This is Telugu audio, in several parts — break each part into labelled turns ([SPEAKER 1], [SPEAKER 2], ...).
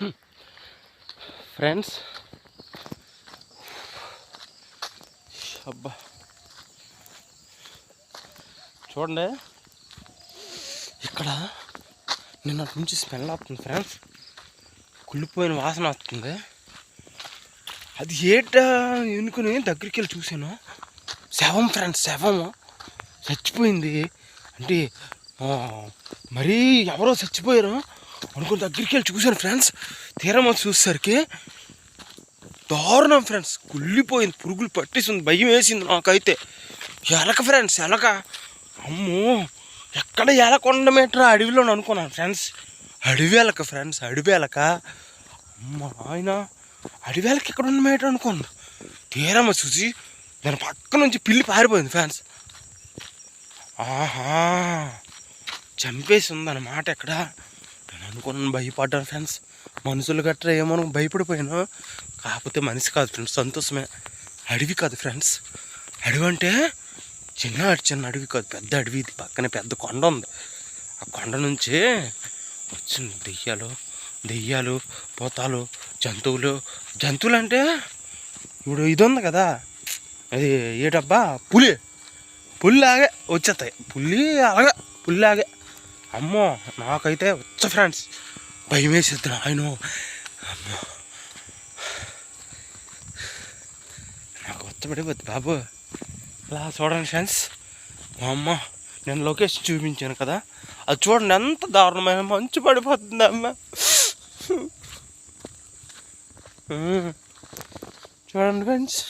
[SPEAKER 1] Hmm. ఫ్రెండ్స్ అబ్బా చూడండి. ఇక్కడ నిన్న నుంచి స్మెల్ వస్తుంది ఫ్రెండ్స్ కుళ్ళిపోయిన వాసన వస్తుంది. అది ఏటా ఎన్నుకుని దగ్గరికి వెళ్ళి చూశాను. శవం ఫ్రెండ్స్ శవం. చచ్చిపోయింది. అంటే మరీ ఎవరో చచ్చిపోయారు. అనుకుని దగ్గరికి వెళ్ళి చూశాను ఫ్రెండ్స్. తీరం అది చూసేసరికి దారుణం ఫ్రెండ్స్. కుళ్ళిపోయింది పురుగులు పట్టేసింది భయం వేసింది నాకైతే. ఎలక ఫ్రెండ్స్ ఎలక. అమ్మో ఎక్కడ ఎలకొండ మీటర్ అడవిలో అనుకున్నాను ఫ్రెండ్స్. అడవి ఎలక ఫ్రెండ్స్ అడవి ఎలక. అమ్మ ఆయన అడవి ఎలక ఎక్కడ ఉన్న మీటర్ అనుకోండి తీరమ్మ చూసి దాని పక్క నుంచి పిల్లి పారిపోయింది ఫ్రెండ్స్. ఆహా చంపేసి ఉందన్నమాట ఎక్కడ. అనుకున్నాను భయపడ్డాను ఫ్రెండ్స్ మనుషులు గట్రా ఏమో భయపడిపోయాను? కాకపోతే మనిషి కాదు ఫ్రెండ్స్ సంతోషమే. అడవి కాదు ఫ్రెండ్స్ అడవి అంటే చిన్న చిన్న అడవి కాదు పెద్ద అడవి. ఇది పక్కనే పెద్ద కొండ ఉంది. ఆ కొండ నుంచి వచ్చిన దెయ్యాలు దెయ్యాలు పోతాలు జంతువులు. జంతువులు అంటే ఇప్పుడు ఇది ఉంది కదా అది ఏటబ్బా? పులి. పుల్లాగే వచ్చేస్తాయి. పులి అలాగే పుల్లాగే. అమ్మో నాకైతే వచ్చ ఫ్రెండ్స్. భయం వేసేద్దును ఆయన అమ్మో. నాకు వచ్చబడిపోద్ది బాబు. ఇలా చూడండి ఫ్రెండ్స్. మా అమ్మ నేను లొకేషన్ చూపించాను కదా. అది చూడండి ఎంత దారుణమైన మంచు పడిపోతుంది అమ్మ. చూడండి ఫ్రెండ్స్.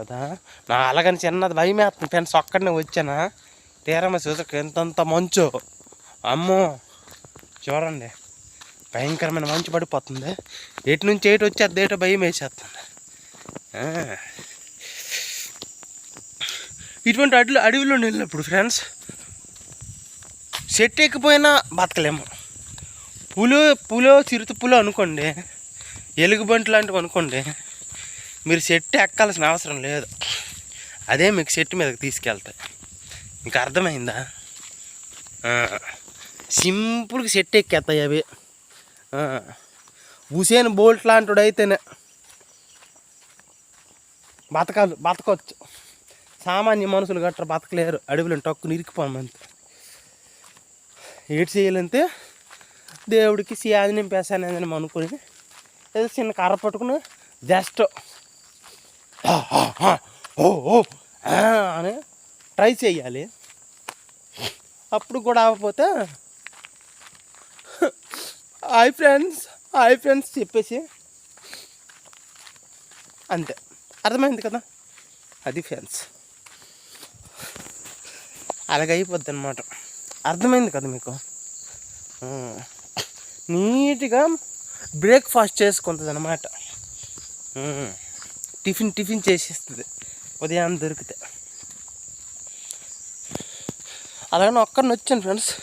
[SPEAKER 1] కదా? నా అలాగని చిన్నది భయం వేస్తుంది. ఫ్రెండ్స్ ఒక్కడనే వచ్చానా? తీరమ్మ చూసక ఎంతంత మంచు. అమ్మో చూడండి. భయంకరమైన మంచు పడిపోతుంది. ఎటు నుంచి ఎటు వచ్చేది ఏటో భయం వేసేస్తుంది. ఇటువంటి అడవి అడవిలో వెళ్ళినప్పుడు ఫ్రెండ్స్ చెట్టు ఎక్కిపోయినా బతకలేము. పులు పులో చిరుత పులు అనుకోండి. ఎలుగుబంటి లాంటివి అనుకోండి. మీరు చెట్టు ఎక్కాల్సిన అవసరం లేదు. అదే మీకు చెట్టు మీదకి తీసుకెళ్తాయి మీకు అర్థమైందా? సింపుల్గా చెట్టు ఎక్కేస్తాయి అవి. హుసేన్ బోల్ట్ లాంటివాడు అయితేనే బతకాలు బతకవచ్చు సామాన్య మనుషులు గట్రా బతకలేరు. అడవిలో టక్కు నిరికిపోమంత ఏడు చేయాలంటే దేవుడికి సియాది నింపేసాను అనుకుని ఏదో చిన్న కర్ర పట్టుకుని జస్ట్ ఓ ఓ అని ట్రై చేయాలి. అప్పుడు కూడా అవ్వకపోతే హాయ్ ఫ్రెండ్స్ హాయ్ ఫ్రెండ్స్ చెప్పేసి అంతే. అర్థమైంది కదా? అది ఫ్రెండ్స్. అలాగ అనమాట అర్థమైంది కదా మీకు? నీట్గా బ్రేక్ఫాస్ట్ చేసుకుంటుంది అనమాట టిఫిన్ టిఫిన్ చేసేస్తుంది. ఉదయం దొరికితే. అలాగే ఒక్కడిని వచ్చాను ఫ్రెండ్స్.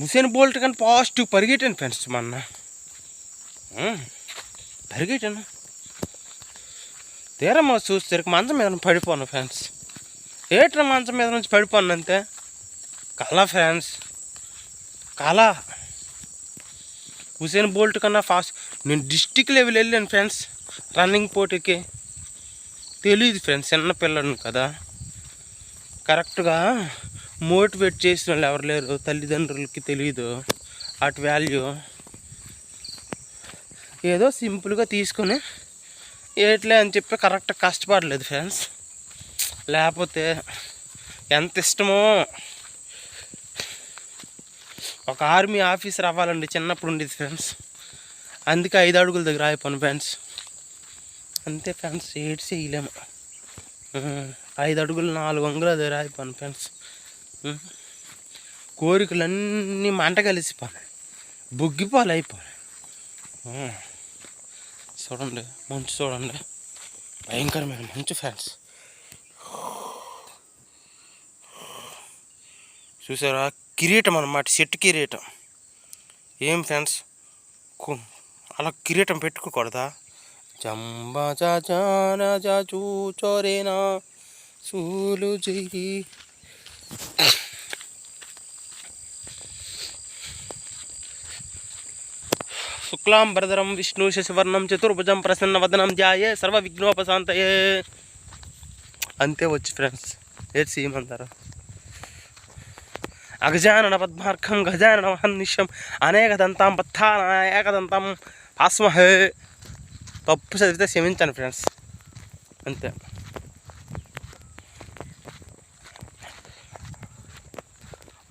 [SPEAKER 1] హుసేన్ బోల్ట్ కానీ పాజిటివ్ పరిగెట్టాను ఫ్రెండ్స్ మొన్న. పరిగెట్టాను. తీరమ్మ చూస్తే మంచం మీద పడిపోను ఫ్రెండ్స్. ఏట్రా మంచం మీద నుంచి పడిపోను అంతే? కళ ఫ్రెండ్స్. కళ. హుసేన్ బోల్ట్ కన్నా ఫాస్ట్ నేను డిస్టిక్ లెవెల్ వెళ్ళాను ఫ్రెండ్స్. రన్నింగ్ పోటీకి. తెలియదు ఫ్రెండ్స్ చిన్న పిల్లను కదా. కరెక్ట్గా మోటివేట్ చేసిన వాళ్ళు ఎవరు లేరు తల్లిదండ్రులకి తెలియదు అటు వాల్యూ ఏదో సింపుల్గా తీసుకొని ఏట్లే అని చెప్పి కరెక్ట్ కష్టపడలేదు ఫ్రెండ్స్. లేకపోతే ఎంత ఇష్టమో. ఒక ఆర్మీ ఆఫీసర్ అవ్వాలండి చిన్నప్పుడు ఉండేది ఫ్రెండ్స్. అందుకే ఐదు అడుగుల దగ్గర ఆగిపోను ఫ్రెండ్స్. అంతే ఫ్రెండ్స్ ఏడ్ చేయలేము. ఐదు అడుగులు నాలుగు అంగుల దగ్గర రాయిపోను ఫ్రెండ్స్. కోరికలన్నీ మంట కలిసిపోను. బుగ్గిపాలు అయిపోను. చూడండి మంచు చూడండి. భయంకరమైన మంచు ఫ్రెండ్స్. చూసారా? కిరీటం అన్నమాట చెట్టు కిరీటం. ఏం ఫ్రెండ్స్? అలా కిరీటం పెట్టుకోకూడదా? జంబా జానా జాచూ చోరేనా సూలు జీ శుక్లాం భరధరం విష్ణు శశివర్ణం చతుర్భుజం ప్రసన్నవదనం ధ్యాయే సర్వ విఘ్నోపశాంతయే అంతే వచ్చి ఫ్రెండ్స్ ఏది సీమంతారు అగజానన పద్మార్కం గజానన మహర్నిశం అనేక దంతాం పత్తాన ఏకదంతం పాస్మహే తప్పు చదివితే క్షమించాను ఫ్రెండ్స్ అంతే.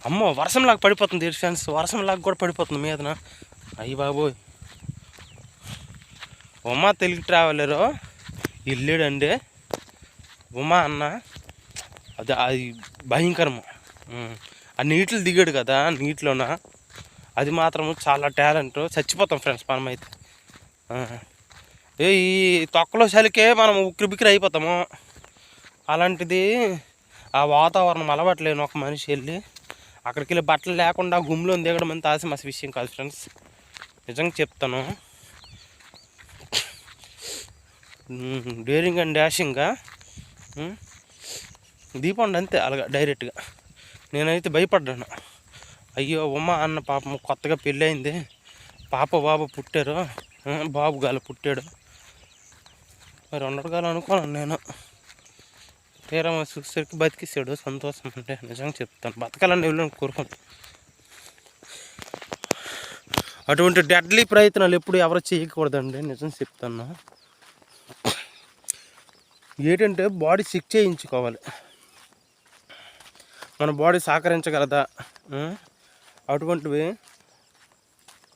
[SPEAKER 1] అమ్మో వర్షంలాగా పడిపోతుంది ఫ్రెండ్స్ వర్షంలాగా కూడా పడిపోతుంది మీదన. అయ్యి బాబోయ్. ఉమా తెలుగు ట్రావెలరు ఇల్లేడండి. ఉమా అన్న అది అది భయంకరము. ఆ నీటిలో దిగాడు కదా నీటిలోన? అది మాత్రము చాలా టాలెంట్ చచ్చిపోతాం ఫ్రెండ్స్ మనమైతే. ఏ ఈ తొక్కలో చలికే మనం ఉక్కిరి బిక్కిరి అయిపోతాము. అలాంటిది ఆ వాతావరణం అలవాట్లేను ఒక మనిషి వెళ్ళి అక్కడికి వెళ్ళి బట్టలు లేకుండా గుమ్లో దిగడం అంత ఆశ విషయం కాదు ఫ్రెండ్స్. నిజంగా చెప్తాను. డేరింగ్ అండ్ డాషింగ్గా దీపండి అంతే అలాగా డైరెక్ట్గా. నేనైతే భయపడ్డాను. అయ్యో ఉమ్మ అన్న పాపం కొత్తగా పెళ్ళయింది. పాప బాబు పుట్టారు. బాబు గాల పుట్టాడు. మరి ఉండగాలు అనుకోను నేను. తీరా చూసేసరికి బతికిస్తాడు సంతోషం అంటే నిజంగా చెప్తాను. బతకాలని వెళ్ళి కోరుకుంటాను అటువంటి డెడ్లీ ప్రయత్నాలు ఎప్పుడు ఎవరు చేయకూడదండి నిజం చెప్తాను ఏంటంటే బాడీ సిక్ చేయించుకోవాలి. మన బాడీ సహకరించగలదా? అటువంటివి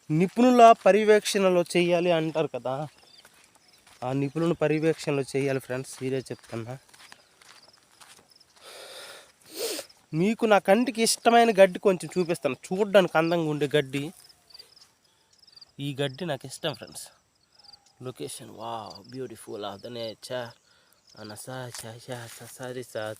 [SPEAKER 1] నిపుణుల పర్యవేక్షణలో చేయాలి అంటారు కదా. ఆ నిపుణుల పర్యవేక్షణలో చేయాలి ఫ్రెండ్స్ సీరియస్ చెప్తున్నా. మీకు నా కంటికి ఇష్టమైన గడ్డి కొంచెం చూపిస్తాను. చూడడానికి అందంగా ఉండే గడ్డి. ఈ గడ్డి నాకు ఇష్టం ఫ్రెండ్స్. లొకేషన్ వా బ్యూటిఫుల్ ఆఫ్ ద నేచర్ అనసా సరి సా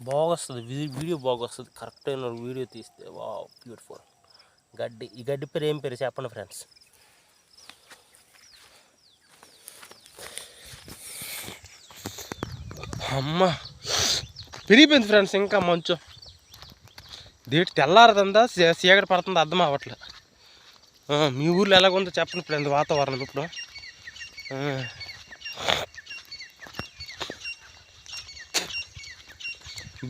[SPEAKER 1] బాగొస్తుంది వీ- వీడియో బాగొస్తుంది. కరెక్ట్ అయిన వీడియో తీస్తే వా బ్యూటిఫుల్. గడ్డి ఈ గడ్డి పేరు ఏం పేరు చెప్పండి ఫ్రెండ్స్ అమ్మ పెరిగిపోయింది ఫ్రెండ్స్ ఇంకా మంచు. దీటి తెల్లారదందా? చీకటి పడుతుంది? అర్థం అవ్వట్లే మీ ఊర్లో ఎలాగుందో చెప్పండి ఫ్రెండ్ వాతావరణం ఇప్పుడు.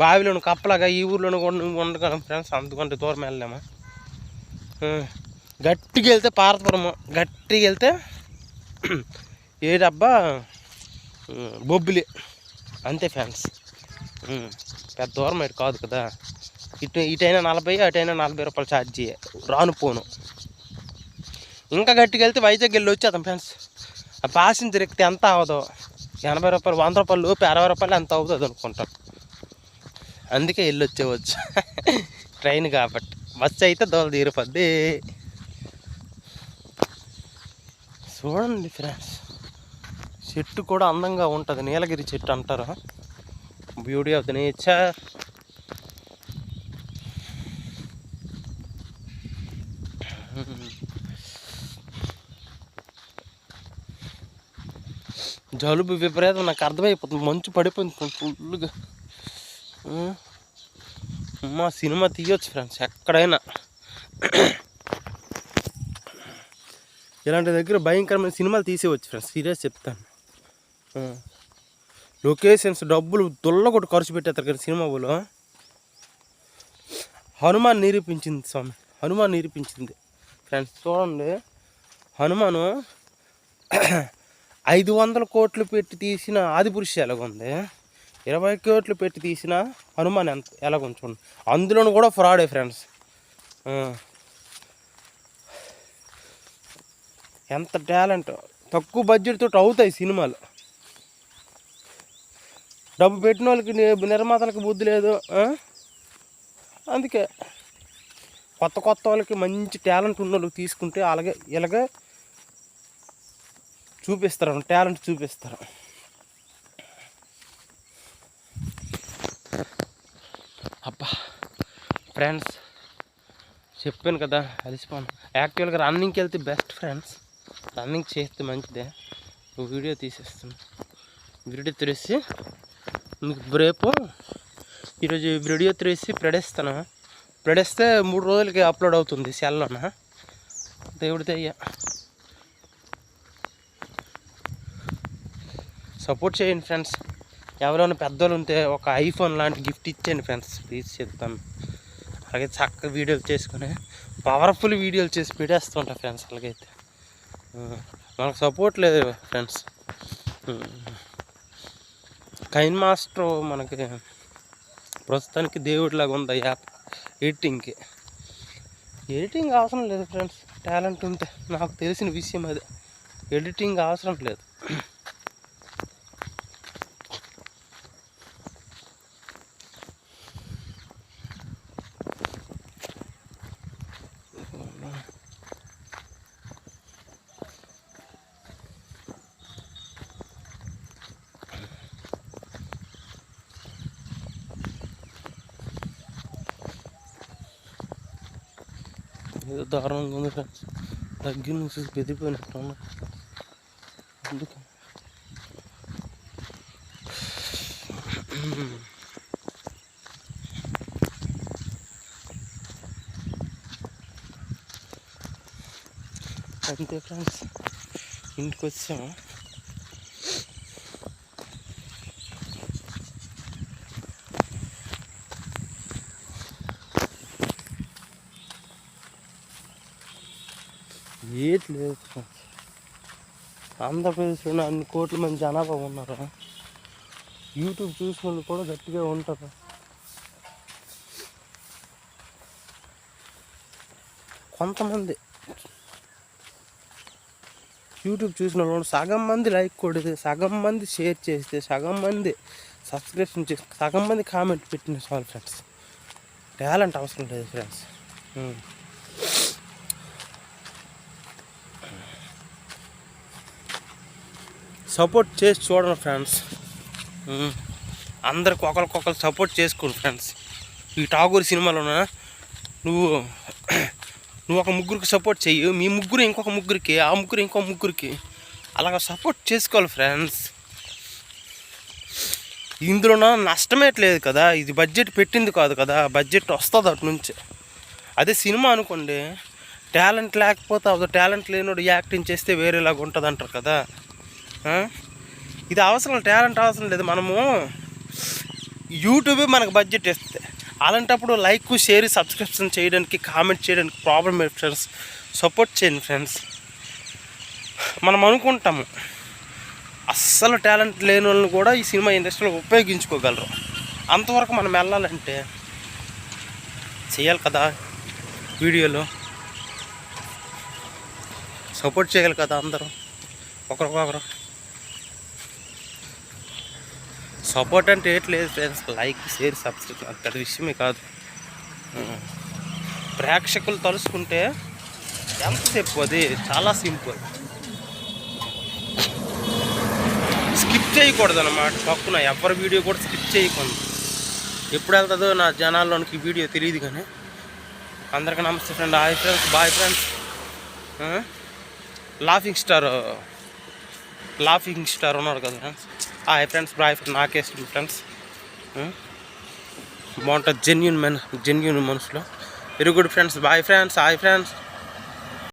[SPEAKER 1] బావిలోను కప్పలాగా ఈ ఊర్లోనూ ఉండగలం ఫ్రెండ్స్ అందుకంటే దూరం వెళ్ళలేమా? గట్టిగా వెళ్తే పార్వతపురము. గట్టిగా వెళ్తే ఏ డబ్బా బొబ్బిలి. అంతే ఫ్యాన్స్ పెద్ద దూరం ఇటు కాదు కదా. ఇటు ఇటైనా నలభై అటైనా నలభై రూపాయలు ఛార్జ్ రాను పోను. ఇంకా గట్టిగా వెళ్తే వైజాగ్ వెళ్ళి వచ్చేద్దాం ఫ్రెండ్స్. ఆ ప్యాసింజర్ ఎక్కితే ఎంత అవ్వదు ఎనభై రూపాయలు వంద రూపాయలు లోపు అరవై రూపాయలు ఎంత అవుతుంది అనుకుంటాం అందుకే వెళ్ళి వచ్చేవచ్చు ట్రైన్ కాబట్టి. మచ్చ అయితే దోల తీరిపోద్ది. చూడండి ఫ్రెండ్స్ చెట్టు కూడా అందంగా ఉంటుంది. నీలగిరి చెట్టు అంటారు. బ్యూటీ ఆఫ్ ద నేచర్ జలుబు విపరీతం. నాకు అర్థమైపోతుంది. మంచు పడిపోయింది. ఫుల్గా మా సినిమా తీయొచ్చు ఫ్రెండ్స్ ఎక్కడైనా. ఇలాంటి దగ్గర భయంకరమైన సినిమాలు తీసేవచ్చు ఫ్రెండ్స్ సీరియస్ చెప్తాను. లొకేషన్స్ డబ్బులు దుల్ల కొట్టి ఖర్చు పెట్టేస్తారు కదా సినిమా వాళ్ళు. హనుమాన్ నిరూపించింది స్వామి హనుమాన్ నిరూపించింది. ఫ్రెండ్స్ చూడండి. హనుమాను ఐదు వందల కోట్లు పెట్టి తీసిన ఆదిపురుష ఎలాగుంది? ఇరవై కోట్లు పెట్టి తీసిన హనుమాన్ ఎంత ఎలా కొంచెం అందులోనూ కూడా ఫ్రాడే ఫ్రెండ్స్ ఎంత టాలెంట్ తక్కువ బడ్జెట్ తోటి అవుతాయి సినిమాలు. డబ్బు పెట్టిన వాళ్ళకి నిర్మాతలకు బుద్ధి లేదు అందుకే కొత్త కొత్త వాళ్ళకి మంచి టాలెంట్ ఉన్న వాళ్ళకి తీసుకుంటే అలాగే ఇలాగే చూపిస్తారు టాలెంట్ చూపిస్తారు. అబ్బా ఫ్రెండ్స్ చెప్పాను కదా అలిసిపోను. యాక్చువల్గా రన్నింగ్కి వెళ్తే బెస్ట్ ఫ్రెండ్స్ రన్నింగ్ చేస్తే మంచిదే. వీడియో తీసేస్తాను వీడియో తీసి మీకు రేపు ఈరోజు వీడియో తీసి ప్రడేస్తాను. ప్రడేస్తే మూడు రోజులకి అప్లోడ్ అవుతుంది సెల్లోన దేవుడి దయ్య సపోర్ట్ చేయండి ఫ్రెండ్స్ ఎవరైనా పెద్దోళ్ళు ఉంటే ఒక ఐఫోన్ లాంటి గిఫ్ట్ ఇచ్చేయండి ఫ్రెండ్స్. ప్లీజ్ చెప్తాను అలాగే చక్కగా వీడియోలు చేసుకొని పవర్ఫుల్ వీడియోలు చేసి పెట్టేస్తుంటా ఫ్రెండ్స్ అలాగైతే. మనకు సపోర్ట్ లేదు ఫ్రెండ్స్. కైన్ మాస్టర్ మనకి ప్రస్తుతానికి దేవుడిలాగా ఉంది ఆ యాప్ ఎడిటింగ్కి. ఎడిటింగ్ అవసరం లేదు ఫ్రెండ్స్. టాలెంట్ ఉంటే నాకు తెలిసిన విషయం అది. ఎడిటింగ్ అవసరం లేదు. ఏదో దారుణంగా ఉంది ఫ్రెండ్స్. దగ్గర నుంచి బెదిరిపోయినట్టు అందుకు. అంతే ఫ్రెండ్స్. ఇంటికి వచ్చాము. ఏది లేదు ఆంధ్రప్రదేశ్లో అన్ని కోట్ల మంది జనాభా ఉన్నారు? యూట్యూబ్ చూసిన వాళ్ళు కూడా గట్టిగా ఉంటారు. కొంతమంది యూట్యూబ్ చూసిన వాళ్ళు సగం మంది లైక్ కొడితే సగం మంది షేర్ చేస్తే సగం మంది సబ్స్క్రిప్షన్ చేస్తే సగం మంది కామెంట్ పెట్టిన చాలు ఫ్రెండ్స్. టాలెంట్ అవసరం లేదు ఫ్రెండ్స్. సపోర్ట్ చేసి చూడండి ఫ్రెండ్స్. అందరికి ఒకరికొకరు సపోర్ట్ చేసుకోండి ఫ్రెండ్స్. ఈ ఠాగూర్ సినిమాలోన? నువ్వు నువ్వు ఒక ముగ్గురికి సపోర్ట్ చెయ్యి. మీ ముగ్గురు ఇంకొక ముగ్గురికి ఆ ముగ్గురు ఇంకో ముగ్గురికి అలాగ సపోర్ట్ చేసుకోవాలి ఫ్రెండ్స్. ఇందులోన? నష్టమేట్లేదు కదా. ఇది బడ్జెట్ పెట్టింది కాదు కదా. బడ్జెట్ వస్తుంది అటు నుంచి. అదే సినిమా అనుకోండి. టాలెంట్ లేకపోతే అదో టాలెంట్ లేనోడు యాక్టింగ్ చేస్తే వేరేలాగా ఉంటుంది అంటారు కదా. ఇది అవసరం టాలెంట్ అవసరం లేదు. మనము యూట్యూబే మనకు బడ్జెట్ ఇస్తుంది అలాంటప్పుడు లైక్ షేర్ సబ్స్క్రిప్షన్ చేయడానికి కామెంట్ చేయడానికి ప్రాబ్లం ఫ్రెండ్స్ సపోర్ట్ చేయండి ఫ్రెండ్స్ మనం అనుకుంటాము అస్సలు టాలెంట్ లేని వాళ్ళని కూడా ఈ సినిమా ఇండస్ట్రీలో ఉపయోగించుకోగలరు. అంతవరకు మనం వెళ్ళాలంటే చేయాలి కదా వీడియోలో. సపోర్ట్ చేయాలి కదా అందరూ. ఒకరికొకరు. సపోర్ట్ అంటే ఏట్లేదు ఫ్రెండ్స్. లైక్ షేర్ సబ్స్క్రిప్షన్ అంత విషయమే కాదు. ప్రేక్షకులు తలుసుకుంటే ఎంతసేపు అది? చాలా సింపుల్. స్కిప్ చేయకూడదు అనమాట పక్కన ఎవరి వీడియో కూడా స్కిప్ చేయకూడదు ఎప్పుడు వెళ్తుందో నా జనాల్లోనికి వీడియో తెలియదు కానీ. అందరికీ నమస్తే friend. Hi friends. Bye friends. Laughing star laughing star ఉన్నాడు కదా friends. Hi friends bye friend నాకే ఫ్రెండ్స్ బాగుంటుంది జెన్యున్ మెన్ జెన్యున్ మనసులో very good friends bye friends hi friends